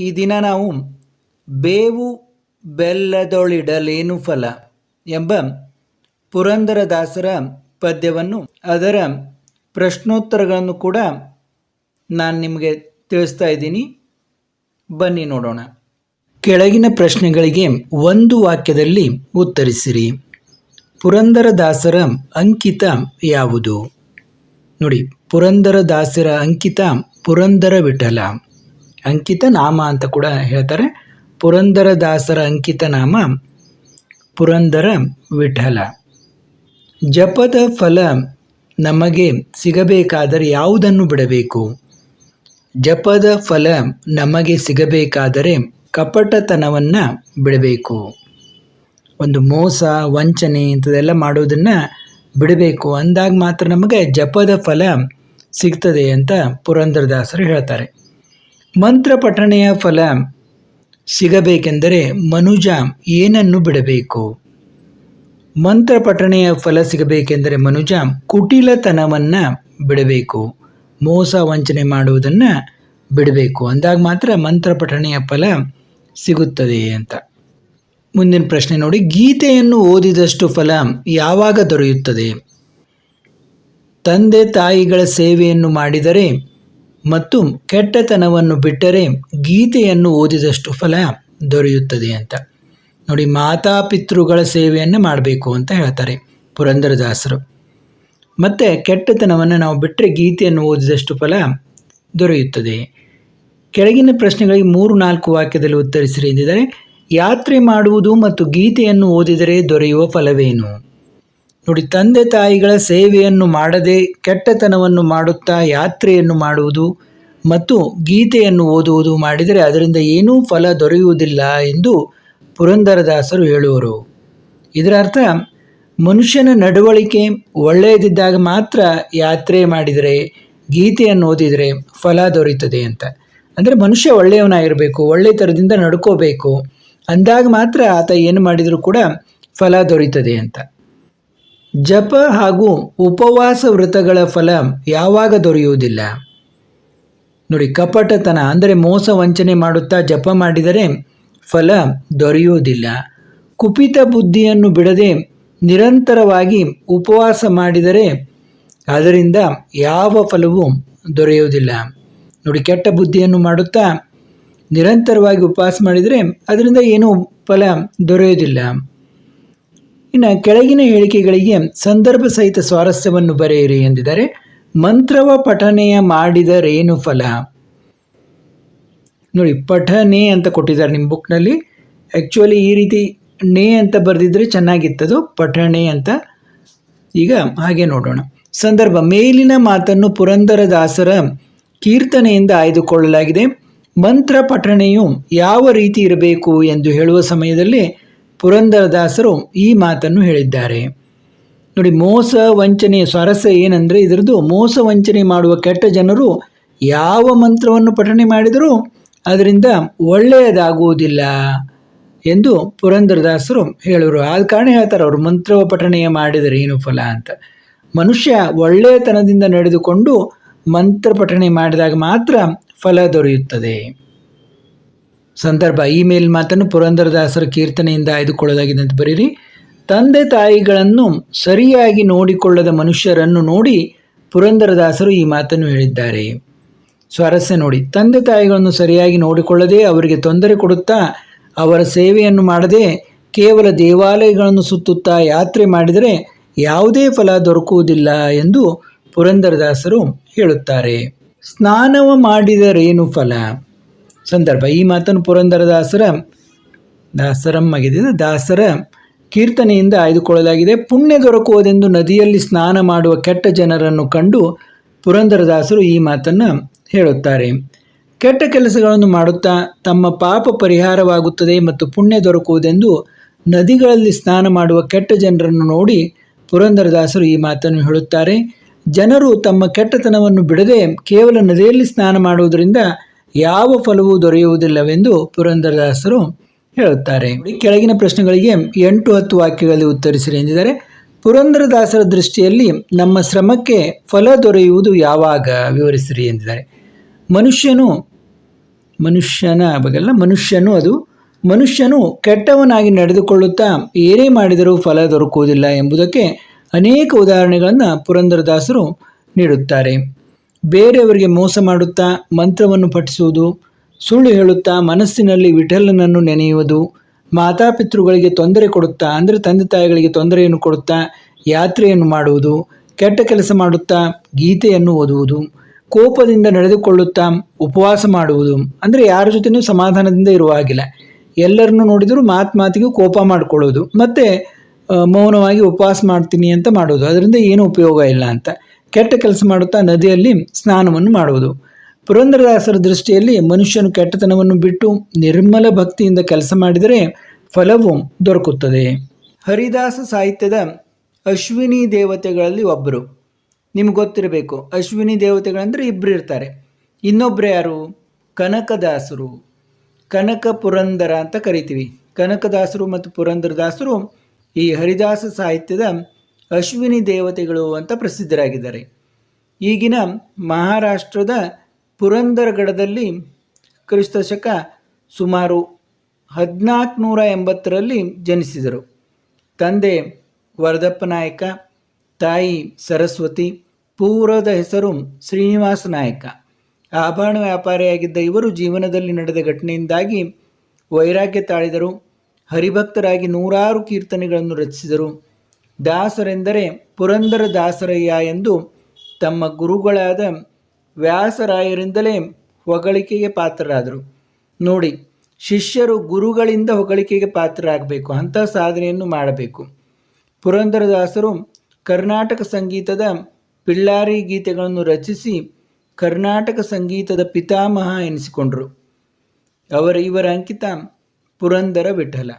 ಈ ದಿನ ನಾವು ಬೇವು ಬೆಲ್ಲದೊಳಿಡಲೇನು ಫಲ ಎಂಬ ಪುರಂದರದಾಸರ ಪದ್ಯವನ್ನು ಅದರ ಪ್ರಶ್ನೋತ್ತರಗಳನ್ನು ಕೂಡ ನಾನು ನಿಮಗೆ ತಿಳಿಸ್ತಾ ಇದ್ದೀನಿ. ಬನ್ನಿ ನೋಡೋಣ. ಕೆಳಗಿನ ಪ್ರಶ್ನೆಗಳಿಗೆ ಒಂದು ವಾಕ್ಯದಲ್ಲಿ ಉತ್ತರಿಸಿರಿ. ಪುರಂದರದಾಸರ ಅಂಕಿತ ಯಾವುದು? ನೋಡಿ, ಪುರಂದರದಾಸರ ಅಂಕಿತ ಪುರಂದರ ವಿಠಲ ಅಂಕಿತ ನಾಮ ಅಂತ ಕೂಡ ಹೇಳ್ತಾರೆ. ಪುರಂದರದಾಸರ ಅಂಕಿತ ನಾಮ ಪುರಂದರ ವಿಠಲ. ಜಪದ ಫಲ ನಮಗೆ ಸಿಗಬೇಕಾದರೆ ಯಾವುದನ್ನು ಬಿಡಬೇಕು? ಜಪದ ಫಲ ನಮಗೆ ಸಿಗಬೇಕಾದರೆ ಕಪಟತನವನ್ನು ಬಿಡಬೇಕು. ಒಂದು ಮೋಸ, ವಂಚನೆ ಇಂಥದ್ದೆಲ್ಲ ಮಾಡೋದನ್ನು ಬಿಡಬೇಕು. ಅಂದಾಗ ಮಾತ್ರ ನಮಗೆ ಜಪದ ಫಲ ಸಿಗ್ತದೆ ಅಂತ ಪುರಂದರದಾಸರು ಹೇಳ್ತಾರೆ. ಮಂತ್ರ ಪಠಣೆಯ ಫಲ ಸಿಗಬೇಕೆಂದರೆ ಮನುಜ ಏನನ್ನು ಬಿಡಬೇಕು? ಮಂತ್ರ ಪಠಣೆಯ ಫಲ ಸಿಗಬೇಕೆಂದರೆ ಮನುಜ ಕುಟಿಲತನವನ್ನು ಬಿಡಬೇಕು, ಮೋಸ ವಂಚನೆ ಮಾಡುವುದನ್ನು ಬಿಡಬೇಕು. ಅಂದಾಗ ಮಾತ್ರ ಮಂತ್ರ ಪಠಣೆಯ ಫಲ ಸಿಗುತ್ತದೆ ಅಂತ. ಮುಂದಿನ ಪ್ರಶ್ನೆ ನೋಡಿ, ಗೀತೆಯನ್ನು ಓದಿದಷ್ಟು ಫಲ ಯಾವಾಗ ದೊರೆಯುತ್ತದೆ? ತಂದೆ ತಾಯಿಗಳ ಸೇವೆಯನ್ನು ಮಾಡಿದರೆ ಮತ್ತು ಕೆಟ್ಟತನವನ್ನು ಬಿಟ್ಟರೆ ಗೀತೆಯನ್ನು ಓದಿದಷ್ಟು ಫಲ ದೊರೆಯುತ್ತದೆ ಅಂತ. ನೋಡಿ, ಮಾತಾಪಿತೃಗಳ ಸೇವೆಯನ್ನು ಮಾಡಬೇಕು ಅಂತ ಹೇಳ್ತಾರೆ ಪುರಂದರದಾಸರು. ಮತ್ತು ಕೆಟ್ಟತನವನ್ನು ನಾವು ಬಿಟ್ಟರೆ ಗೀತೆಯನ್ನು ಓದಿದಷ್ಟು ಫಲ ದೊರೆಯುತ್ತದೆ. ಕೆಳಗಿನ ಪ್ರಶ್ನೆಗಳಿಗೆ ಮೂರು ನಾಲ್ಕು ವಾಕ್ಯದಲ್ಲಿ ಉತ್ತರಿಸಿರಿ ಎಂದಿದ್ದಾರೆ, ಯಾತ್ರೆ ಮಾಡುವುದು ಮತ್ತು ಗೀತೆಯನ್ನು ಓದಿದರೆ ದೊರೆಯುವ ಫಲವೇನು? ನೋಡಿ, ತಂದೆ ತಾಯಿಗಳ ಸೇವೆಯನ್ನು ಮಾಡದೆ ಕೆಟ್ಟತನವನ್ನು ಮಾಡುತ್ತಾ ಯಾತ್ರೆಯನ್ನು ಮಾಡುವುದು ಮತ್ತು ಗೀತೆಯನ್ನು ಓದುವುದು ಮಾಡಿದರೆ ಅದರಿಂದ ಏನೂ ಫಲ ದೊರೆಯುವುದಿಲ್ಲ ಎಂದು ಪುರಂದರದಾಸರು ಹೇಳುವರು. ಇದರ ಅರ್ಥ, ಮನುಷ್ಯನ ನಡವಳಿಕೆ ಒಳ್ಳೆಯದಿದ್ದಾಗ ಮಾತ್ರ ಯಾತ್ರೆ ಮಾಡಿದರೆ, ಗೀತೆಯನ್ನು ಓದಿದರೆ ಫಲ ದೊರೆಯುತ್ತದೆ ಅಂತ. ಅಂದರೆ ಮನುಷ್ಯ ಒಳ್ಳೆಯವನಾಗಿರಬೇಕು ಒಳ್ಳೆಯ ಥರದಿಂದ ನಡ್ಕೋಬೇಕು ಅಂದಾಗ ಮಾತ್ರ ಆತ ಏನು ಮಾಡಿದರೂ ಕೂಡ ಫಲ ದೊರೆಯುತ್ತದೆ ಅಂತ. ಜಪ ಹಾಗೂ ಉಪವಾಸ ವ್ರತಗಳ ಫಲ ಯಾವಾಗ ದೊರೆಯುವುದಿಲ್ಲ. ನೋಡಿ, ಕಪಟತನ ಅಂದರೆ ಮೋಸ ವಂಚನೆ ಮಾಡುತ್ತಾ ಜಪ ಮಾಡಿದರೆ ಫಲ ದೊರೆಯುವುದಿಲ್ಲ. ಕುಪಿತ ಬುದ್ಧಿಯನ್ನು ಬಿಡದೆ ನಿರಂತರವಾಗಿ ಉಪವಾಸ ಮಾಡಿದರೆ ಅದರಿಂದ ಯಾವ ಫಲವೂ ದೊರೆಯುವುದಿಲ್ಲ. ನೋಡಿ, ಕೆಟ್ಟ ಬುದ್ಧಿಯನ್ನು ಮಾಡುತ್ತಾ ನಿರಂತರವಾಗಿ ಉಪವಾಸ ಮಾಡಿದರೆ ಅದರಿಂದ ಏನೂ ಫಲ ದೊರೆಯುವುದಿಲ್ಲ. ಇನ್ನು ಕೆಳಗಿನ ಹೇಳಿಕೆಗಳಿಗೆ ಸಂದರ್ಭ ಸಹಿತ ಸ್ವಾರಸ್ಯವನ್ನು ಬರೆಯಿರಿ ಎಂದಿದ್ದಾರೆ. ಮಂತ್ರವ ಪಠನೆಯ ಮಾಡಿದರೇನು ಫಲ? ನೋಡಿ, ಪಠನೆ ಅಂತ ಕೊಟ್ಟಿದ್ದಾರೆ ನಿಮ್ಮ ಬುಕ್ನಲ್ಲಿ. ಆ್ಯಕ್ಚುಲಿ ಈ ರೀತಿ ನೇ ಅಂತ ಬರೆದಿದ್ರೆ ಚೆನ್ನಾಗಿತ್ತದು, ಪಠಣೆ ಅಂತ. ಈಗ ಹಾಗೆ ನೋಡೋಣ. ಸಂದರ್ಭ, ಮೇಲಿನ ಮಾತನ್ನು ಪುರಂದರದಾಸರ ಕೀರ್ತನೆಯಿಂದ ಆಯ್ದುಕೊಳ್ಳಲಾಗಿದೆ. ಮಂತ್ರ ಪಠಣೆಯು ಯಾವ ರೀತಿ ಇರಬೇಕು ಎಂದು ಹೇಳುವ ಸಮಯದಲ್ಲಿ ಪುರಂದರದಾಸರು ಈ ಮಾತನ್ನು ಹೇಳಿದ್ದಾರೆ. ನೋಡಿ, ಮೋಸ ವಂಚನೆಯ ಸ್ವಾರಸ್ಯ ಏನಂದರೆ ಇದರದ್ದು ಮೋಸ ವಂಚನೆ ಮಾಡುವ ಕೆಟ್ಟ ಜನರು ಯಾವ ಮಂತ್ರವನ್ನು ಪಠಣೆ ಮಾಡಿದರೂ ಅದರಿಂದ ಒಳ್ಳೆಯದಾಗುವುದಿಲ್ಲ ಎಂದು ಪುರಂದರದಾಸರು ಹೇಳುವರು ಆದ ಕಾರಣ ಹೇಳ್ತಾರೆ, ಅವರು ಮಂತ್ರ ಪಠಣೆಯ ಮಾಡಿದರೆ ಏನು ಫಲ ಅಂತ. ಮನುಷ್ಯ ಒಳ್ಳೆಯತನದಿಂದ ನಡೆದುಕೊಂಡು ಮಂತ್ರ ಪಠಣೆ ಮಾಡಿದಾಗ ಮಾತ್ರ ಫಲ ದೊರೆಯುತ್ತದೆ. ಸಂದರ್ಭ ಈ ಮೇಲ್ ಮಾತನ್ನು ಪುರಂದರದಾಸರ ಕೀರ್ತನೆಯಿಂದ ಆಯ್ದುಕೊಳ್ಳಲಾಗಿದೆ ಅಂತ ಬರೀರಿ. ತಂದೆ ತಾಯಿಗಳನ್ನು ಸರಿಯಾಗಿ ನೋಡಿಕೊಳ್ಳದ ಮನುಷ್ಯರನ್ನು ನೋಡಿ ಪುರಂದರದಾಸರು ಈ ಮಾತನ್ನು ಹೇಳಿದ್ದಾರೆ. ಸ್ವಾರಸ್ಯ ನೋಡಿ, ತಂದೆ ತಾಯಿಗಳನ್ನು ಸರಿಯಾಗಿ ನೋಡಿಕೊಳ್ಳದೆ ಅವರಿಗೆ ತೊಂದರೆ ಕೊಡುತ್ತಾ ಅವರ ಸೇವೆಯನ್ನು ಮಾಡದೆ ಕೇವಲ ದೇವಾಲಯಗಳನ್ನು ಸುತ್ತುತ್ತಾ ಯಾತ್ರೆ ಮಾಡಿದರೆ ಯಾವುದೇ ಫಲ ದೊರಕುವುದಿಲ್ಲ ಎಂದು ಪುರಂದರದಾಸರು ಹೇಳುತ್ತಾರೆ. ಸ್ನಾನವ ಮಾಡಿದರೇನು ಫಲ? ಸಂದರ್ಭ. ಈ ಮಾತನ್ನು ಪುರಂದರದಾಸರ ದಾಸರಮ್ಮಗಿದೆ ದಾಸರ ಕೀರ್ತನೆಯಿಂದ ಆಯ್ದುಕೊಳ್ಳಲಾಗಿದೆ. ಪುಣ್ಯ ದೊರಕುವುದೆಂದು ನದಿಯಲ್ಲಿ ಸ್ನಾನ ಮಾಡುವ ಕೆಟ್ಟ ಜನರನ್ನು ಕಂಡು ಪುರಂದರದಾಸರು ಈ ಮಾತನ್ನು ಹೇಳುತ್ತಾರೆ. ಕೆಟ್ಟ ಕೆಲಸಗಳನ್ನು ಮಾಡುತ್ತಾ ತಮ್ಮ ಪಾಪ ಪರಿಹಾರವಾಗುತ್ತದೆ ಮತ್ತು ಪುಣ್ಯ ದೊರಕುವುದೆಂದು ನದಿಗಳಲ್ಲಿ ಸ್ನಾನ ಮಾಡುವ ಕೆಟ್ಟ ಜನರನ್ನು ನೋಡಿ ಪುರಂದರದಾಸರು ಈ ಮಾತನ್ನು ಹೇಳುತ್ತಾರೆ. ಜನರು ತಮ್ಮ ಕೆಟ್ಟತನವನ್ನು ಬಿಡದೆ ಕೇವಲ ನದಿಯಲ್ಲಿ ಸ್ನಾನ ಮಾಡುವುದರಿಂದ ಯಾವ ಫಲವೂ ದೊರೆಯುವುದಿಲ್ಲವೆಂದು ಪುರಂದರದಾಸರು ಹೇಳುತ್ತಾರೆ. ಕೆಳಗಿನ ಪ್ರಶ್ನೆಗಳಿಗೆ ಎಂಟು ಹತ್ತು ವಾಕ್ಯಗಳಲ್ಲಿ ಉತ್ತರಿಸಿರಿ ಎಂದಿದ್ದಾರೆ. ಪುರಂದರದಾಸರ ದೃಷ್ಟಿಯಲ್ಲಿ ನಮ್ಮ ಶ್ರಮಕ್ಕೆ ಫಲ ದೊರೆಯುವುದು ಯಾವಾಗ ವಿವರಿಸಿರಿ ಎಂದಿದ್ದಾರೆ. ಮನುಷ್ಯನು, ಮನುಷ್ಯನ ಬಗೆಲ್ಲ ಮನುಷ್ಯನು ಅದು. ಮನುಷ್ಯನು ಕೆಟ್ಟವನಾಗಿ ನಡೆದುಕೊಳ್ಳುತ್ತಾ ಏನೇ ಮಾಡಿದರೂ ಫಲ ದೊರಕುವುದಿಲ್ಲ ಎಂಬುದಕ್ಕೆ ಅನೇಕ ಉದಾಹರಣೆಗಳನ್ನು ಪುರಂದರದಾಸರು ನೀಡುತ್ತಾರೆ. ಬೇರೆಯವರಿಗೆ ಮೋಸ ಮಾಡುತ್ತಾ ಮಂತ್ರವನ್ನು ಪಠಿಸುವುದು, ಸುಳ್ಳು ಹೇಳುತ್ತಾ ಮನಸ್ಸಿನಲ್ಲಿ ವಿಠಲನನ್ನು ನೆನೆಯುವುದು, ಮಾತಾಪಿತೃಗಳಿಗೆ ತೊಂದರೆ ಕೊಡುತ್ತಾ, ಅಂದರೆ ತಂದೆ ತಾಯಿಗಳಿಗೆ ತೊಂದರೆಯನ್ನು ಕೊಡುತ್ತಾ ಯಾತ್ರೆಯನ್ನು ಮಾಡುವುದು, ಕೆಟ್ಟ ಕೆಲಸ ಮಾಡುತ್ತಾ ಗೀತೆಯನ್ನು ಓದುವುದು, ಕೋಪದಿಂದ ನಡೆದುಕೊಳ್ಳುತ್ತಾ ಉಪವಾಸ ಮಾಡುವುದು, ಅಂದರೆ ಯಾರ ಜೊತೆಯೂ ಸಮಾಧಾನದಿಂದ ಇರುವ ಹಾಗಿಲ್ಲ. ಎಲ್ಲರನ್ನು ನೋಡಿದರೂ ಮಾತು ಮಾತಿಗೂ ಕೋಪ ಮಾಡಿಕೊಳ್ಳೋದು, ಮತ್ತು ಮೌನವಾಗಿ ಉಪವಾಸ ಮಾಡ್ತೀನಿ ಅಂತ ಮಾಡೋದು ಅದರಿಂದ ಏನೂ ಉಪಯೋಗ ಇಲ್ಲ ಅಂತ. ಕೆಟ್ಟ ಕೆಲಸ ಮಾಡುತ್ತಾ ನದಿಯಲ್ಲಿ ಸ್ನಾನವನ್ನು ಮಾಡುವುದು. ಪುರಂದರದಾಸರ ದೃಷ್ಟಿಯಲ್ಲಿ ಮನುಷ್ಯನು ಕೆಟ್ಟತನವನ್ನು ಬಿಟ್ಟು ನಿರ್ಮಲ ಭಕ್ತಿಯಿಂದ ಕೆಲಸ ಮಾಡಿದರೆ ಫಲವು ದೊರಕುತ್ತದೆ. ಹರಿದಾಸ ಸಾಹಿತ್ಯದ ಅಶ್ವಿನಿ ದೇವತೆಗಳಲ್ಲಿ ಒಬ್ಬರು ನಿಮ್ಗೆ ಗೊತ್ತಿರಬೇಕು, ಅಶ್ವಿನಿ ದೇವತೆಗಳಂದರೆ ಇಬ್ಬರು ಇರ್ತಾರೆ. ಇನ್ನೊಬ್ಬರು ಯಾರು? ಕನಕದಾಸರು. ಕನಕ ಪುರಂದರ ಅಂತ ಕರಿತೀವಿ. ಕನಕದಾಸರು ಮತ್ತು ಪುರಂದರದಾಸರು ಈ ಹರಿದಾಸ ಸಾಹಿತ್ಯದ ಅಶ್ವಿನಿ ದೇವತೆಗಳು ಅಂತ ಪ್ರಸಿದ್ಧರಾಗಿದ್ದಾರೆ. ಈಗಿನ ಮಹಾರಾಷ್ಟ್ರದ ಪುರಂದರಗಢದಲ್ಲಿ ಕ್ರಿಸ್ತ ಶಕ ಸುಮಾರು ಹದಿನಾಲ್ಕುನೂರ ಎಂಬತ್ತರಲ್ಲಿ ಜನಿಸಿದರು. ತಂದೆ ವರದಪ್ಪ ನಾಯಕ, ತಾಯಿ ಸರಸ್ವತಿ, ಪೂರ್ವದ ಹೆಸರು ಶ್ರೀನಿವಾಸ ನಾಯಕ. ಆಭರಣ ವ್ಯಾಪಾರಿಯಾಗಿದ್ದ ಇವರು ಜೀವನದಲ್ಲಿ ನಡೆದ ಘಟನೆಯಿಂದಾಗಿ ವೈರಾಗ್ಯ ತಾಳಿದರು. ಹರಿಭಕ್ತರಾಗಿ ನೂರಾರು ಕೀರ್ತನೆಗಳನ್ನು ರಚಿಸಿದರು. ದಾಸರೆಂದರೆ ಪುರಂದರ ದಾಸರಯ್ಯ ಎಂದು ತಮ್ಮ ಗುರುಗಳಾದ ವ್ಯಾಸರಾಯರಿಂದಲೇ ಹೊಗಳಿಕೆಗೆ ಪಾತ್ರರಾದರು. ನೋಡಿ, ಶಿಷ್ಯರು ಗುರುಗಳಿಂದ ಹೊಗಳಿಕೆಗೆ ಪಾತ್ರರಾಗಬೇಕು, ಅಂಥ ಸಾಧನೆಯನ್ನು ಮಾಡಬೇಕು. ಪುರಂದರದಾಸರು ಕರ್ನಾಟಕ ಸಂಗೀತದ ಪಿಳ್ಳಾರಿ ಗೀತೆಗಳನ್ನು ರಚಿಸಿ ಕರ್ನಾಟಕ ಸಂಗೀತದ ಪಿತಾಮಹ ಎನಿಸಿಕೊಂಡರು. ಅವರ ಇವರ ಅಂಕಿತ ಪುರಂದರ ವಿಠಲ.